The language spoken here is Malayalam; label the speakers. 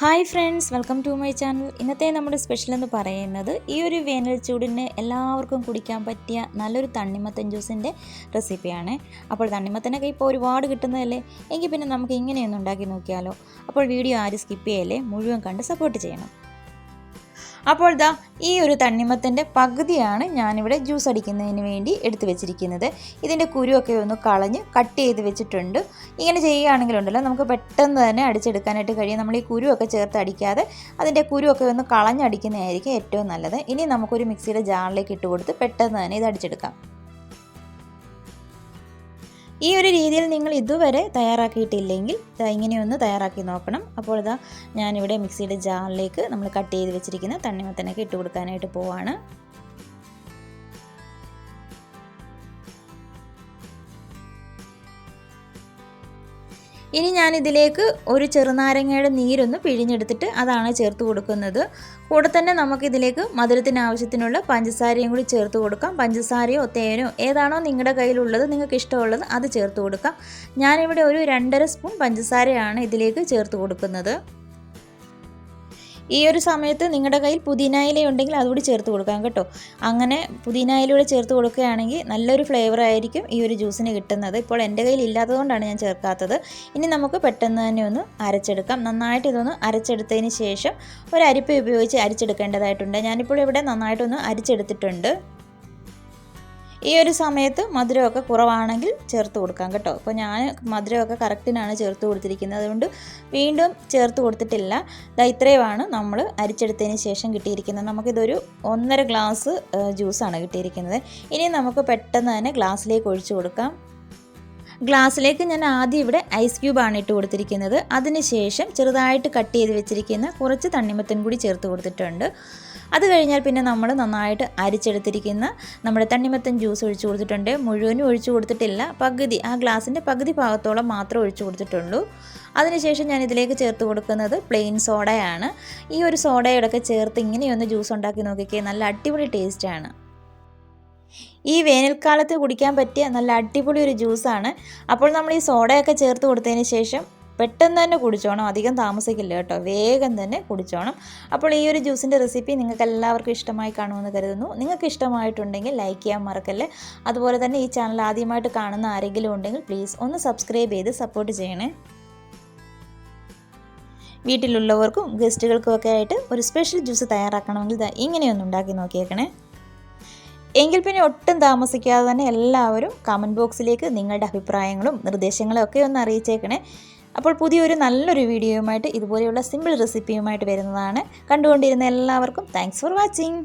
Speaker 1: Hi friends welcome to my channel. ഇന്നത്തെ നമ്മുടെ സ്പെഷ്യൽ എന്ന് പറയുന്നത് ഈ ഒരു വേനൽ ചൂടിന് എല്ലാവർക്കും കുടിക്കാൻ പറ്റിയ നല്ലൊരു തണ്ണിമത്തൻ ജ്യൂസിന്റെ റെസിപ്പിയാണ്. അപ്പോൾ തണ്ണിമത്തനൊക്കെ ഇപ്പോൾ ഒരുപാട് കിട്ടുന്നതല്ലേ? എങ്കിൽ പിന്നെ നമുക്ക് ഇങ്ങനെയൊന്ന് ഉണ്ടാക്കി നോക്കിയാലോ? അപ്പോൾ വീഡിയോ ആരും സ്കിപ്പ് ചെയ്യല്ലേ? മുഴുവൻ കണ്ട് സപ്പോർട്ട് ചെയ്യണം. അപ്പോൾ ദാ ഈ ഒരു തണ്ണിമത്തന്റെ പകുതിയാണ് ഞാനിവിടെ ജ്യൂസ് അടിക്കുന്നതിന് വേണ്ടി എടുത്തു വെച്ചിരിക്കുന്നത്. ഇതിന്റെ കുരുവൊക്കെ ഒന്ന് കളഞ്ഞ് കട്ട് ചെയ്ത് വെച്ചിട്ടുണ്ട്. ഇങ്ങനെ ചെയ്യുകയാണെങ്കിലുണ്ടല്ലോ നമുക്ക് പെട്ടെന്ന് തന്നെ അടിച്ചെടുക്കാനായിട്ട് കഴിയും. നമ്മൾ ഈ കുരുവൊക്കെ ചേർത്ത് അടിക്കാതെ അതിന്റെ കുരുവൊക്കെ ഒന്ന് കളഞ്ഞടിക്കുന്നതായിരിക്കും ഏറ്റവും നല്ലത്. ഇനി നമുക്കൊരു മിക്സിയുടെ ജാറിലേക്ക് ഇട്ട് കൊടുത്ത് പെട്ടെന്ന് തന്നെ ഇത് അടിച്ചെടുക്കാം. ഈ ഒരു രീതിയിൽ നിങ്ങൾ ഇതുവരെ തയ്യാറാക്കിയിട്ടില്ലെങ്കിൽ ഇങ്ങനെയൊന്ന് തയ്യാറാക്കി നോക്കണം. അപ്പോൾ ഇതാ ഞാനിവിടെ മിക്സിയുടെ ജാറിലേക്ക് നമ്മൾ കട്ട് ചെയ്ത് വെച്ചിരിക്കുന്ന തണ്ണിമത്തനൊക്കെ ഇട്ട് കൊടുക്കാനായിട്ട് പോവാണ്. ഇനി ഞാൻ ഇതിലേക്ക് ഒരു ചെറുനാരങ്ങയുടെ നീരൊന്ന് പിഴിഞ്ഞെടുത്തിട്ട് അതാണ് ചേർത്ത് കൊടുക്കുന്നത്. കൂടെ തന്നെ നമുക്കിതിലേക്ക് മധുരത്തിന് ആവശ്യത്തിനുള്ള പഞ്ചസാരയും കൂടി ചേർത്ത് കൊടുക്കാം. പഞ്ചസാരയോ തേനോ ഏതാണോ നിങ്ങളുടെ കയ്യിലുള്ളത് നിങ്ങൾക്ക് ഇഷ്ടമുള്ളത് അത് ചേർത്ത് കൊടുക്കാം. ഞാനിവിടെ ഒരു രണ്ടര സ്പൂൺ പഞ്ചസാരയാണ് ഇതിലേക്ക് ചേർത്ത് കൊടുക്കുന്നത്. ഈ ഒരു സമയത്ത് നിങ്ങളുടെ കയ്യിൽ പുതിന ഇല ഉണ്ടെങ്കിൽ അതുകൂടി ചേർത്ത് കൊടുക്കാം കേട്ടോ. അങ്ങനെ പുതിന ഇലയൂടെ ചേർത്ത് കൊടുക്കുകയാണെങ്കിൽ നല്ലൊരു ഫ്ലേവർ ആയിരിക്കും ഈ ഒരു ജ്യൂസിന് കിട്ടുന്നത്. ഇപ്പോൾ എന്റെ കയ്യിൽ ഇല്ലാത്തതുകൊണ്ടാണ് ഞാൻ ചേർക്കാത്തത്. ഇനി നമുക്ക് പെട്ടെന്ന് തന്നെ ഒന്ന് അരച്ചെടുക്കാം. നന്നായിട്ട് ഇതൊന്ന് അരച്ചെടുത്തതിന് ശേഷം ഒരു അരിപ്പ ഉപയോഗിച്ച് അരിച്ചെടുക്കേണ്ടതായിട്ടുണ്ട്. ഞാനിപ്പോൾ ഇവിടെ നന്നായിട്ടൊന്ന് അരിച്ചെടുത്തിട്ടുണ്ട്. ഈ ഒരു സമയത്ത് മധുരമൊക്കെ കുറവാണെങ്കിൽ ചേർത്ത് കൊടുക്കാം കേട്ടോ. അപ്പോൾ ഞാൻ മധുരമൊക്കെ കറക്റ്റിനാണ് ചേർത്ത് കൊടുത്തിരിക്കുന്നത്. അതുകൊണ്ട് വീണ്ടും ചേർത്ത് കൊടുത്തിട്ടില്ല. ഇതാ ഇത്രയുമാണ് നമ്മൾ അരിച്ചെടുത്തതിന് ശേഷം കിട്ടിയിരിക്കുന്നത്. നമുക്കിതൊരു ഒന്നര ഗ്ലാസ് ജ്യൂസാണ് കിട്ടിയിരിക്കുന്നത്. ഇനി നമുക്ക് പെട്ടെന്ന് തന്നെ ഗ്ലാസ്സിലേക്ക് ഒഴിച്ചു കൊടുക്കാം. ഗ്ലാസ്സിലേക്ക് ഞാൻ ആദ്യം ഇവിടെ ഐസ് ക്യൂബാണ് ഇട്ട് കൊടുത്തിരിക്കുന്നത്. അതിനുശേഷം ചെറുതായിട്ട് കട്ട് ചെയ്ത് വെച്ചിരിക്കുന്ന കുറച്ച് തണ്ണിമത്തൻ കൂടി ചേർത്ത് കൊടുത്തിട്ടുണ്ട്. അത് കഴിഞ്ഞാൽ പിന്നെ നമ്മൾ നന്നായിട്ട് അരിച്ചെടുത്തിരിക്കുന്ന നമ്മുടെ തണ്ണിമത്തൻ ജ്യൂസ് ഒഴിച്ചു കൊടുത്തിട്ടുണ്ട്. മുഴുവനും ഒഴിച്ചു കൊടുത്തിട്ടില്ല. പകുതി ആ ഗ്ലാസിന്റെ പകുതി ഭാഗത്തോളം മാത്രം ഒഴിച്ചു കൊടുത്തിട്ടുള്ളൂ. അതിനുശേഷം ഞാൻ ഇതിലേക്ക് ചേർത്ത് കൊടുക്കുന്നത് പ്ലെയിൻ സോഡയാണ് ഈ ഒരു സോഡയോടൊക്കെ ചേർത്ത് ഇങ്ങനെയൊന്ന് ജ്യൂസ് ഉണ്ടാക്കി നോക്കിക്കേ നല്ല അടിപൊളി ടേസ്റ്റാണ് ഈ വേനൽക്കാലത്ത് കുടിക്കാൻ പറ്റിയ നല്ല അടിപൊളി ഒരു ജ്യൂസാണ്. അപ്പോൾ നമ്മൾ ഈ സോഡയൊക്കെ ചേർത്ത് കൊടുത്തതിന് ശേഷം പെട്ടെന്ന് തന്നെ കുടിച്ചോണം. അധികം താമസിക്കില്ല കേട്ടോ. വേഗം തന്നെ കുടിച്ചോണം. അപ്പോൾ ഈ ഒരു ജ്യൂസിന്റെ റെസിപ്പി നിങ്ങൾക്ക് എല്ലാവർക്കും ഇഷ്ടമായി കാണുമെന്ന് കരുതുന്നു. നിങ്ങൾക്ക് ഇഷ്ടമായിട്ടുണ്ടെങ്കിൽ ലൈക്ക് ചെയ്യാൻ മറക്കല്ലേ? അതുപോലെ തന്നെ ഈ ചാനൽ ആദ്യമായിട്ട് കാണുന്ന ആരെങ്കിലും ഉണ്ടെങ്കിൽ പ്ലീസ് ഒന്ന് സബ്സ്ക്രൈബ് ചെയ്ത് സപ്പോർട്ട് ചെയ്യണേ. വീട്ടിലുള്ളവർക്കും ഗസ്റ്റുകൾക്കും ഒക്കെ ആയിട്ട് ഒരു സ്പെഷ്യൽ ജ്യൂസ് തയ്യാറാക്കണമെങ്കിൽ ഇങ്ങനെയൊന്നും ഉണ്ടാക്കി നോക്കിയേക്കണേ. എങ്കിൽ പിന്നെ ഒട്ടും താമസിക്കാതെ തന്നെ എല്ലാവരും കമന്റ് ബോക്സിലേക്ക് നിങ്ങളുടെ അഭിപ്രായങ്ങളും നിർദ്ദേശങ്ങളും ഒക്കെ ഒന്ന് അറിയിച്ചേക്കണേ. അപ്പോൾ പുതിയൊരു നല്ലൊരു വീഡിയോയുമായിട്ട് ഇതുപോലെയുള്ള സിമ്പിൾ റെസിപ്പിയുമായിട്ട് വരുന്നതാണ്. കണ്ടുകൊണ്ടിരുന്ന എല്ലാവർക്കും താങ്ക്സ് ഫോർ വാച്ചിങ്